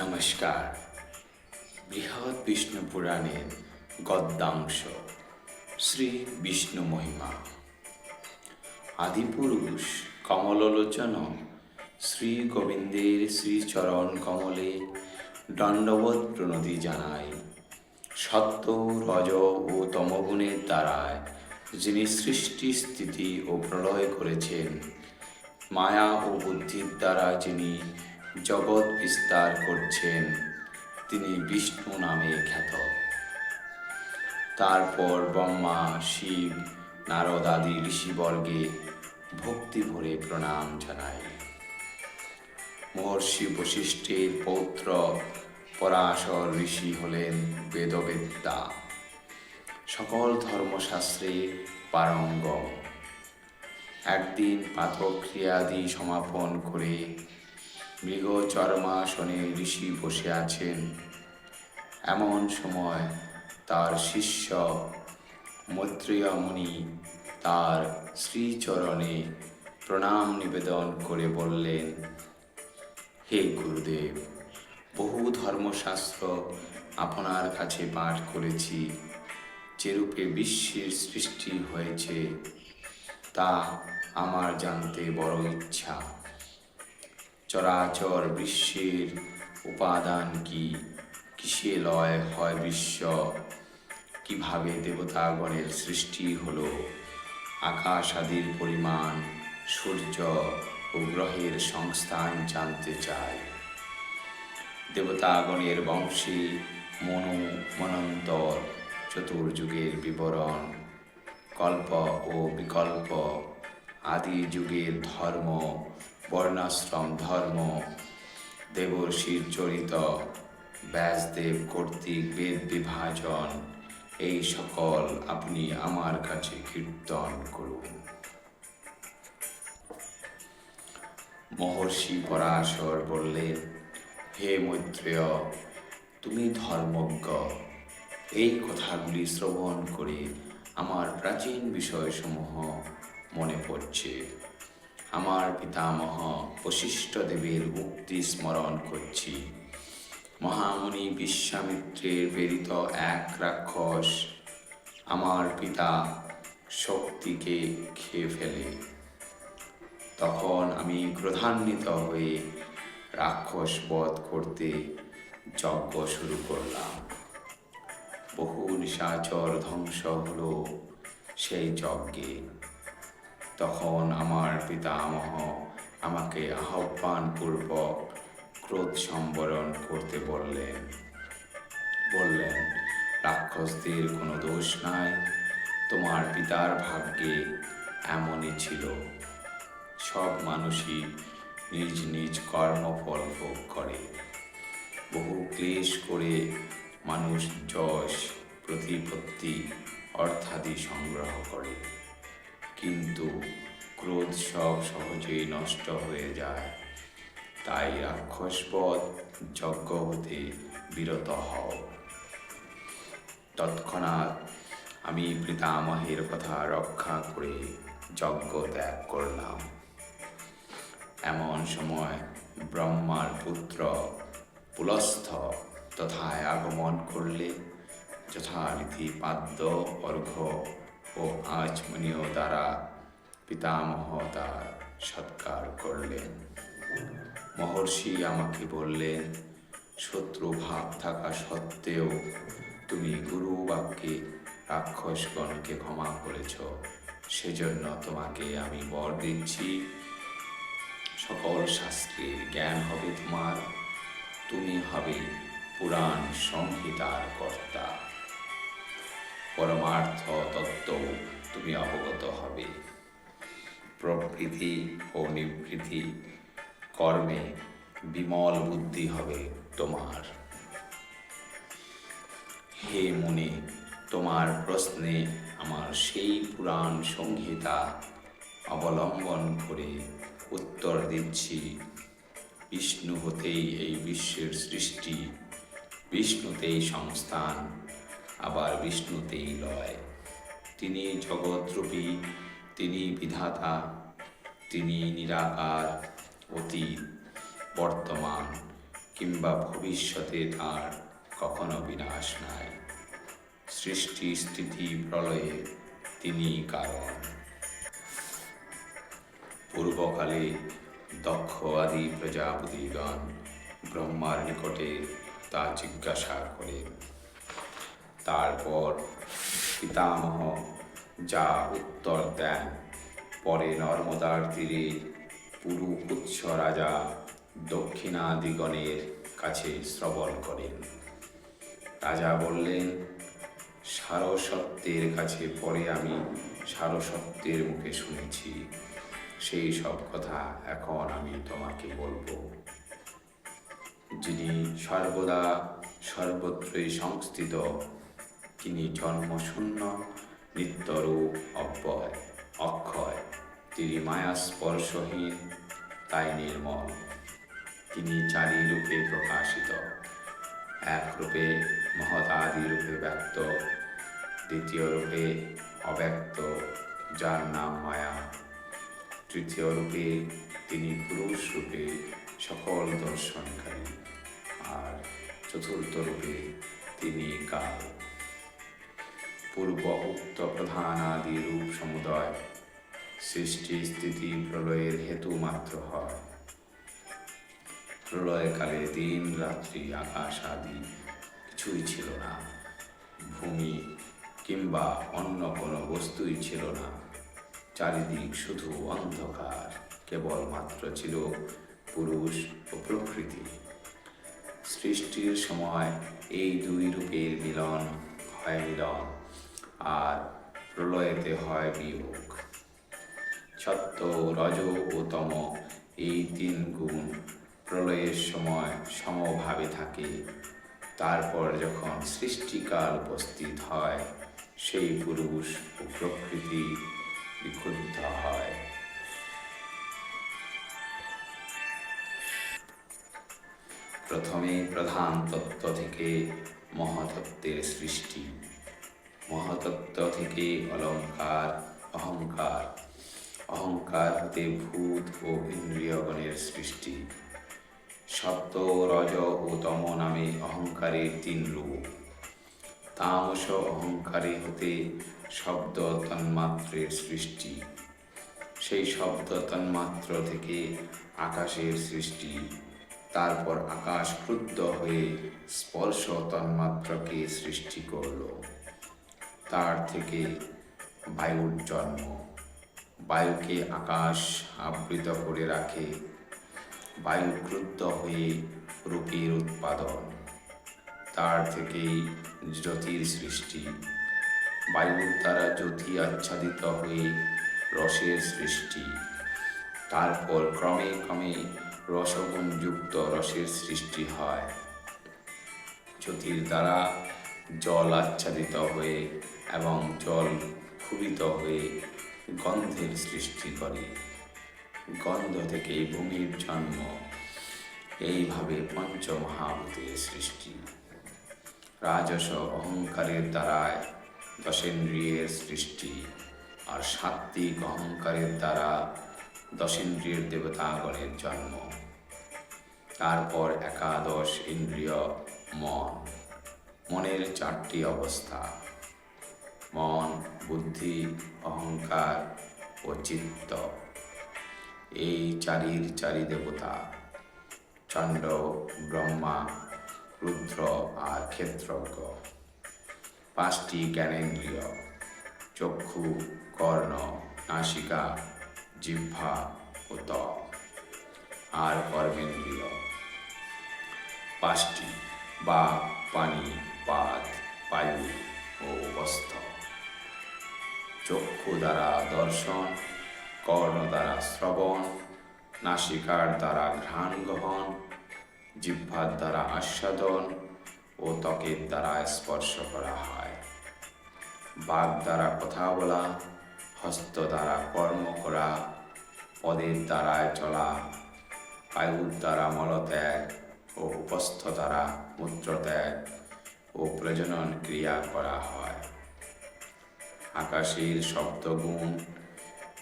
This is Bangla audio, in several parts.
নমস্কার। বৃহৎ বিষ্ণু পুরাণের গদ্যাংশ শ্রী বিষ্ণু মহিমা। আদিপুরুষ কমললোচন শ্রী গোবিন্দের শ্রীচরণ কমলে দণ্ডবোধ প্রণতি জানায়। সত্য, রজ ও তমগুণের দ্বারায় যিনি সৃষ্টি, স্থিতি ও প্রলয় করেছেন, মায়া ও বুদ্ধির দ্বারা যিনি জগৎ বিস্তার করছেন। তিনি বিষ্ণু নামে খ্যাত। তারপর ব্রহ্মা, শিব, নারদ আদি ঋষিবর্গে ভক্তি ভরে প্রণাম জানাই মহর্ষি বশিষ্ঠের পৌত্র পরাশর ঋষি হলেন বেদবেদ্যা সকল ধর্মশাস্ত্রে পারঙ্গম। একদিন পাতক্রিয়াদি সমাপন করে মৃগ চর্মাসনে ঋষি বসে আছেন। এমন সময় তার শিষ্য মৈত্রেয় মুনি তার শ্রীচরণে প্রণাম নিবেদন করে বললেন, হে গুরুদেব, বহু ধর্মশাস্ত্র আপনার কাছে পাঠ করেছি, যেরূপে বিশ্বের সৃষ্টি হয়েছে, তা আমার জানতে বড় ইচ্ছা। চরাচর বিশ্বের উপাদান কি? কিসে লয় হয় বিশ্ব? কীভাবে দেবতাগণের সৃষ্টি হলো? আকাশ আদির পরিমাণ সূর্য ও গ্রহের সংস্থান জানতে চায় দেবতাগণের বংশী মনু মনন্তর চতুর্যুগের বিবরণ। কল্প ও বিকল্প আদি যুগের ধর্ম বর্ণাশ্রম ধর্ম দেবর্ষির চরিত, ব্যাসদেব কর্তৃক বেদ বিভাজন, এই সকল আপনি আমার কাছে কীর্তন করুন। মহর্ষি পরাশর বললেন, হে মৈত্রেয়, তুমি ধর্মজ্ঞ। এই কথাগুলি শ্রবণ করে আমার প্রাচীন বিষয়সমূহ মনে পড়ছে। আমার পিতামহ বশিষ্ঠ দেবের উক্তি স্মরণ করছি। মহামুনি বিশ্বামিত্রের প্রেরিত এক রাক্ষস আমার পিতা শক্তিকে খেয়ে ফেলে। তখন আমি ক্রোধান্বিত হয়ে রাক্ষস বধ করতে যজ্ঞ শুরু করলাম। বহু নিশাচর ধ্বংস হলো সেই যজ্ঞে। তখন আমার পিতামহ আমাকে আহ্বান পূর্বক ক্রোধ সম্বরণ করতে বললেন। বললেন, রাক্ষসদের কোনো দোষ নাই। তোমার পিতার ভাগ্যে এমনই ছিল। সব মানুষই নিজ নিজ কর্মফল ভোগ করে। বহু ক্লেশ করে মানুষ যশ, প্রতিপত্তি, অর্থাদি সংগ্রহ করে। কিন্তু ক্রোধ সব সহজেই নষ্ট হয়ে যায়। তাই রাক্ষসবধ যজ্ঞ হতে বিরত হও। তৎক্ষণাৎ আমি পিতামহের কথা রক্ষা করে যজ্ঞ ত্যাগ করলাম। এমন সময় ব্রহ্মার পুত্র পুলস্থ তথায় আগমন করলে যথারীতি পাদ্য অর্ঘ্য ও আচমনীয় দ্বারা পিতামহ তার সৎকার করলেন। মহর্ষি আমাকে বললেন, শত্রু ভাব থাকা সত্ত্বেও তুমি গুরু বাক্যে রাক্ষসগণকে ক্ষমা করেছ। সেজন্য তোমাকে আমি বর দিচ্ছি। সকল শাস্ত্রের জ্ঞান হবে তোমার। তুমি হবে পুরাণ সংহিতার কর্তা। পরমার্থ তত্ত্ব তুমি অবগত হবে। প্রকৃতি ও নিবৃত্তি কর্মে বিমল বুদ্ধি হবে তোমার। হে মনে, তোমার প্রশ্নে আমার সেই পুরাণ সংহিতা অবলম্বন করে উত্তর দিচ্ছি। বিষ্ণু হতেই এই বিশ্বের সৃষ্টি, বিষ্ণুতেই সংস্থান আবার বিষ্ণুতেই লয়। তিনি জগৎরূপী, তিনি বিধাতা, তিনি নিরাকার, অতীত, বর্তমান, কিংবা ভবিষ্যতে তার কখনো বিনাশ নাই। সৃষ্টি স্থিতি প্রলয়ে তিনি কারণ। পূর্বকালে দক্ষ আদি প্রজাপতিগণ ব্রহ্মার নিকটে তা জিজ্ঞাসা করেন। তারপর পিতামহ যা উত্তর দেন। পরে নর্মদার তীরে পুরু উৎস রাজা দক্ষিণাদিগণের কাছে শ্রবণ করেন। রাজা বললেন সারসত্যের কাছে পরে আমি সারসত্যের মুখে শুনেছি। সেই সব কথা এখন আমি তোমাকে বলব। যিনি সর্বদা সর্বত্রই সংস্থিত তিনি জন্মশূন্য, নিত্যরূপ, অব্যয়, অক্ষয় তিনি মায়া স্পর্শহীন, তাই নির্মল। তিনি চারি রূপে প্রকাশিত, এক রূপে মহতাদি রূপে ব্যক্ত, দ্বিতীয় রূপে অব্যক্ত, যার নাম মায়া। তৃতীয় রূপে তিনি পুরুষ রূপে সকল দর্শনকারী, আর চতুর্থ রূপে তিনি কাল। পূর্ব উক্ত প্রধানাদি রূপ সমুদয়। সৃষ্টি, স্থিতি, প্রলয়ের হেতু মাত্র হয়। প্রলয়কালে দিন, রাত্রি, আকাশ আদি কিছুই ছিল না। ভূমি কিংবা অন্য কোনো বস্তুই ছিল না। চারিদিক শুধু অন্ধকার, কেবলমাত্র ছিল পুরুষ ও প্রকৃতি। সৃষ্টির সময় এই দুই রূপের মিলন হয় মিলন আর প্রলয়েতে হয় বিয়োগ। সত্য রজ ও তম এই তিন গুণ প্রলয়ের সময় সমভাবে থাকে। তারপর যখন সৃষ্টিকাল উপস্থিত হয়, সেই পুরুষ ও প্রকৃতি বিক্ষুব্ধ হয়। প্রথমে প্রধান তত্ত্ব থেকে মহাতত্ত্বের সৃষ্টি। মহাতত্ত্ব থেকে অলঙ্কার, অহংকার অহংকার হতে ভূত ও ইন্দ্রিয়গণের সৃষ্টি। সত্য রজ ও তম নামে অহংকারের তিন রূপ। তামস অহংকারে হতে শব্দ তন্মাত্রের সৃষ্টি। সেই শব্দ তন্মাত্র থেকে আকাশের সৃষ্টি। তারপর আকাশ ক্রুদ্ধ হয়ে স্পর্শ তন্মাত্রকে সৃষ্টি করল। তার থেকে বায়ুর জন্ম। বায়ুকে আকাশ আবৃত করে রাখে। বায়ু ক্রুদ্ধ হয়ে রূপের উৎপাদন। তার থেকেই জ্যোতির সৃষ্টি। বায়ুর দ্বারা জ্যোতি আচ্ছাদিত হয়ে রসের সৃষ্টি। তারপর ক্রমে ক্রমে রসগুণযুক্ত রসের সৃষ্টি হয়। জ্যোতির দ্বারা জল আচ্ছাদিত হয়ে এবং জল ক্ষুবিত হয়ে গন্ধের সৃষ্টি করে। গন্ধ থেকে ভূমির জন্ম। এইভাবে পঞ্চমহাভূতের সৃষ্টি। রাজস অহংকারের দ্বারায় দশেন্দ্রিয়ের সৃষ্টি আর সাত্বিক অহংকারের দ্বারা দশেন্দ্রিয়ের দেবতাগণের জন্ম। তারপর একাদশ ইন্দ্রিয় মন। মনের চারটি অবস্থা। মন, বুদ্ধি, অহংকার ও চিত্ত। এই চারির চারি দেবতা চণ্ড ব্রহ্মা, রুদ্র আর ক্ষেত্রজ্ঞ। পাঁচটি জ্ঞানেন্দ্রিয় চক্ষু, কর্ণ, নাসিকা, জিহ্বা ও ত্বক আর কর্মেন্দ্রিয় পাঁচটি, বা পানি পাত বায়ু ও বস্ত্র। চক্ষু দ্বারা দর্শন, কর্ণ দ্বারা শ্রবণ, নাসিকার দ্বারা ঘ্রাণ গ্রহণ, জিহ্বার দ্বারা আস্বাদন ও ত্বকের দ্বারা স্পর্শ করা হয়। বাঘ দ্বারা কথা বলা, হস্ত দ্বারা কর্ম করা, পদের দ্বারায় চলা, বায়ুর দ্বারা মলত্যাগ ও উপস্থ দ্বারা মূত্রত্যাগ ও প্রজনন ক্রিয়া করা হয়। আকাশের শব্দগুণ,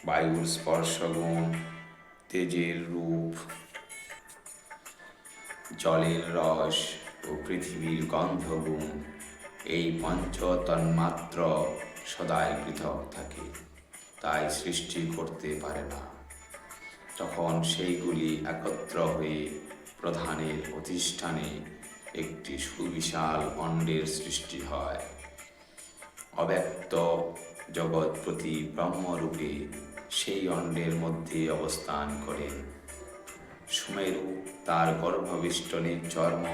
বায়ুর স্পর্শগুণ, তেজের রূপ, জলের রস ও পৃথিবীর গন্ধগুণ, এই পঞ্চ তন্মাত্র সদাই পৃথক থাকে, তাই সৃষ্টি করতে পারে না। তখন সেইগুলি একত্র হয়ে প্রধানের অধিষ্ঠানে একটি সুবিশাল অণ্ডের সৃষ্টি হয়। অব্যক্ত জগৎপ্রতি ব্রহ্মরূপে সেই অণ্ডের মধ্যে অবস্থান করেন। সুমেরু তার গর্ভবিষ্টনের চর্ম,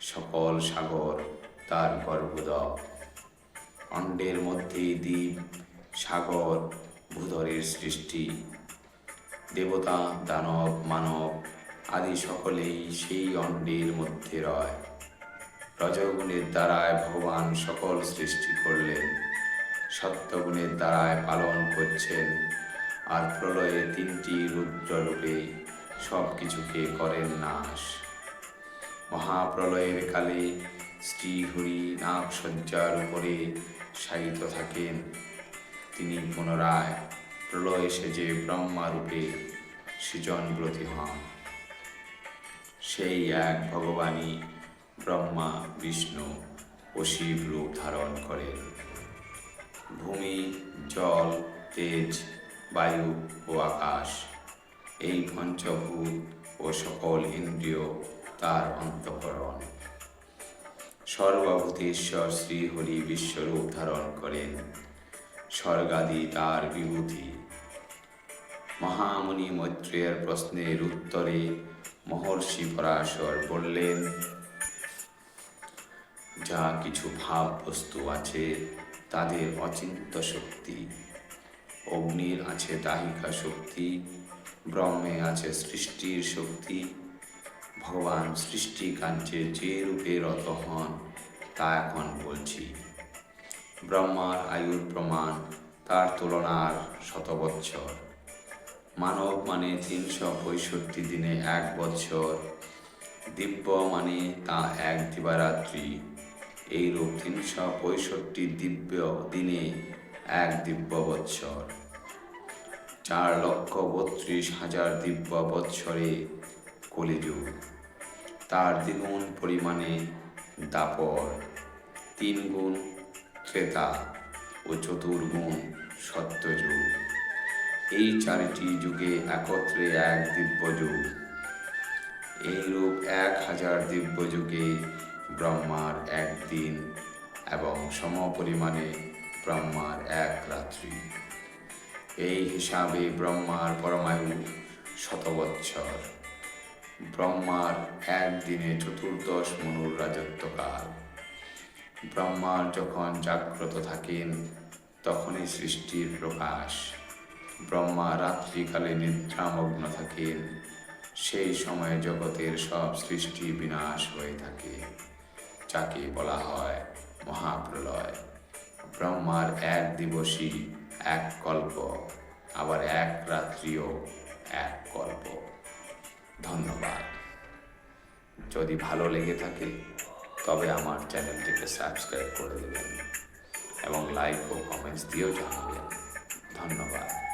সকল সাগর তার গর্ভোদক অণ্ডের মধ্যে দ্বীপ, সাগর, ভূধরের সৃষ্টি। দেবতা, দানব, মানব আদি সকলেই সেই অণ্ডের মধ্যে রয়। রজগুণের দ্বারায় ভগবান সকল সৃষ্টি করলেন, সত্যগুণের দ্বারায় পালন করছেন, আর প্রলয়ে তিনটি রুদ্ররূপে সব কিছুকে করেন নাশ। মহাপ্রলয়ের কালে শ্রীহরি নাগসজ্জার উপরে শায়িত থাকেন। তিনি পুনরায় প্রলয় সেজে ব্রহ্মারূপে সৃজনব্রতী হন। সেই এক ভগবানই ব্রহ্মা, বিষ্ণু ও শিব রূপ ধারণ করেন। ভূমি, জল, তেজ, বায়ু ও আকাশ, এই পঞ্চভূত ও সকল ইন্দ্রিয় তার অন্তঃকরণ। সর্বভূতেশ্বর শ্রীহরি বিশ্বরূপ ধারণ করেন। স্বর্গাদি তার বিভূতি। মহামুনি মৈত্রেয়ের প্রশ্নের উত্তরে মহর্ষি পরাশর বললেন যা কিছু ভাব বস্তু আছে, তাদের অচিন্ত শক্তি। অগ্নির আছে দাহিকা শক্তি, ব্রহ্মে আছে সৃষ্টির শক্তি। ভগবান সৃষ্টি কাঞ্চে যে রূপে রত হন, তা এখন বলছি। ব্রহ্মার আয়ুর প্রমাণ, তার তুলনার শত বৎসর মানব মানে তিনশো পঁয়ষট্টি দিনে এক বৎসর। দিব্য মানে তা এক দিবারাত্রি। এইরূপ তিনশো পঁয়ষট্টি দিব্য দিনে এক দিব্য বৎসর চার লক্ষ বত্রিশ হাজার দিব্য বৎসরে কলিযুগ। তার দ্বিগুণ পরিমাণে দাপর তিন গুণ ত্রেতা ও চতুর্গুণ সত্যযুগ। এই চারিটি যুগে একত্রে এক দিব্য যুগ এইরূপ এক হাজার দিব্য যুগে ব্রহ্মার এক দিন এবং সমপরিমাণে ব্রহ্মার এক রাত্রি। এই হিসাবে ব্রহ্মার পরমায়ু শতবৎসর। ব্রহ্মার একদিনে চতুর্দশ মনুর রাজত্বকাল ব্রহ্মার যখন জাগ্রত থাকেন, তখনই সৃষ্টির প্রকাশ। ব্রহ্মা রাত্রিকালে নিদ্রামগ্ন থাকেন। সেই সময়ে জগতের সব সৃষ্টি বিনাশ হয়ে থাকে। যাকে বলা হয় মহাপ্রলয়। ব্রহ্মার এক দিবসই এক কল্প, আবার এক রাত্রিও এক কল্প। ধন্যবাদ। যদি ভালো লেগে থাকে, তবে আমার চ্যানেলটিকে সাবস্ক্রাইব করে দেবেন এবং লাইক ও কমেন্টস দিয়েও জানাবেন। ধন্যবাদ।